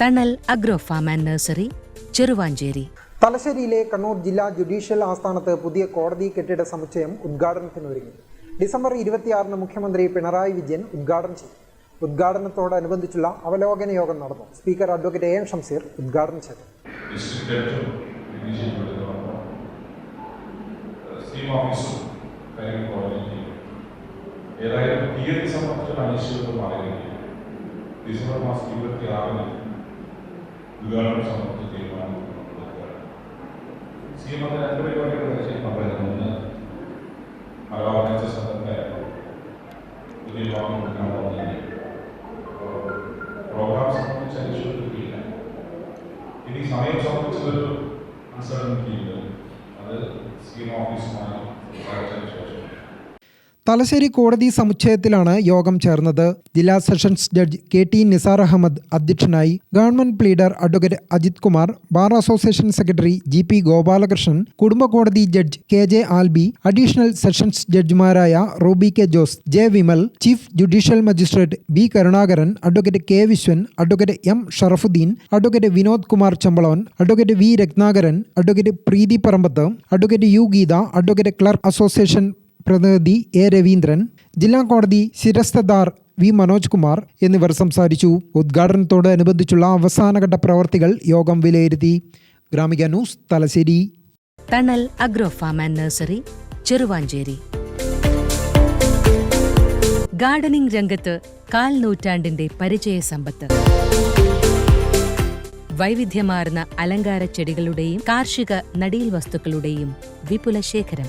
Thanal agro farm and nursery Cheruvanchery. തലശ്ശേരിയിലെ കണ്ണൂർ ജില്ലാ judicial ആസ്ഥാനത്ത് പുതിയ കോടതി കെട്ടിട സമുച്ചയം ഉദ്ഘാടനത്തിനൊരുങ്ങി ഡിസംബർ ഇരുപത്തിയാറിന് മുഖ്യമന്ത്രി പിണറായി വിജയൻ ഉദ്ഘാടനം ചെയ്തു. ഉദ്ഘാടനത്തോടനുബന്ധിച്ചുള്ള അവലോകന യോഗം നടന്നു. Speaker advocate A M Shamseer ഉദ്ഘാടനം ചെയ്തു. ഏതായാലും തീയതി സംബന്ധിച്ചുള്ള അനിശ്ചിതത്വം മാറിയിരിക്കും ഡിസംബർ മാസം ഇരുപത്തി ആറിന് ഉദ്ഘാടനം സംബന്ധിച്ച് തീരുമാനം എടുക്കുകയാണ് സി എം അത് രണ്ട് പരിപാടികൾ ചെയ്യും പറയുന്നത് ഒന്ന് മലബാർ സംഘത്തെ പുതിയ ലോകം കൊടുക്കാൻ പോകുന്നില്ല പ്രോഗ്രാം സംബന്ധിച്ച് അനിശ്ചിതത്വമില്ല ഇനി സമയം സംബന്ധിച്ചൊരു അൺസർട്ടനിറ്റി ഉണ്ട് അത് സ്കീം ഓഫീസുമായി സംസാരിച്ചതിന് ശേഷം തലശ്ശേരി കോടതി സമുച്ചയത്തിലാണ് യോഗം ചേർന്നത്. ജില്ലാ sessions judge K T Nisar Ahmed അധ്യക്ഷനായി government pleader advocate Ajith Kumar bar association secretary G P Gopalakrishnan കുടുംബ കോടതി judge K J Alby additional sessions ജഡ്ജിമാരായ Roby K Jose J Vimal chief judicial magistrate B Karunakaran advocate K Viswan advocate M Sharafuddin advocate Vinod Kumar Chambalavan advocate V Ratnakaran advocate Preethi Parambath advocate U Geetha advocate clerk association പ്രതിനിധി A Raveendran ജില്ലാ കോടതി ശിരസ്തദാർ V Manoj Kumar എന്നിവർ സംസാരിച്ചു. ഉദ്ഘാടനത്തോട് അനുബന്ധിച്ചുള്ള അവസാനഘട്ട പ്രവർത്തികൾ യോഗം വിലയിരുത്തി. Gramika news Thalassery. Thanal agro farm and nursery Cheruvanchery. Gardening രംഗത്ത് കാൽ നൂറ്റാണ്ടിന്റെ പരിചയ സമ്പത്ത്. വൈവിധ്യമാർന്ന അലങ്കാര ചെടികളുടെയും കാർഷിക നടീൽ വസ്തുക്കളുടെയും വിപുല ശേഖരം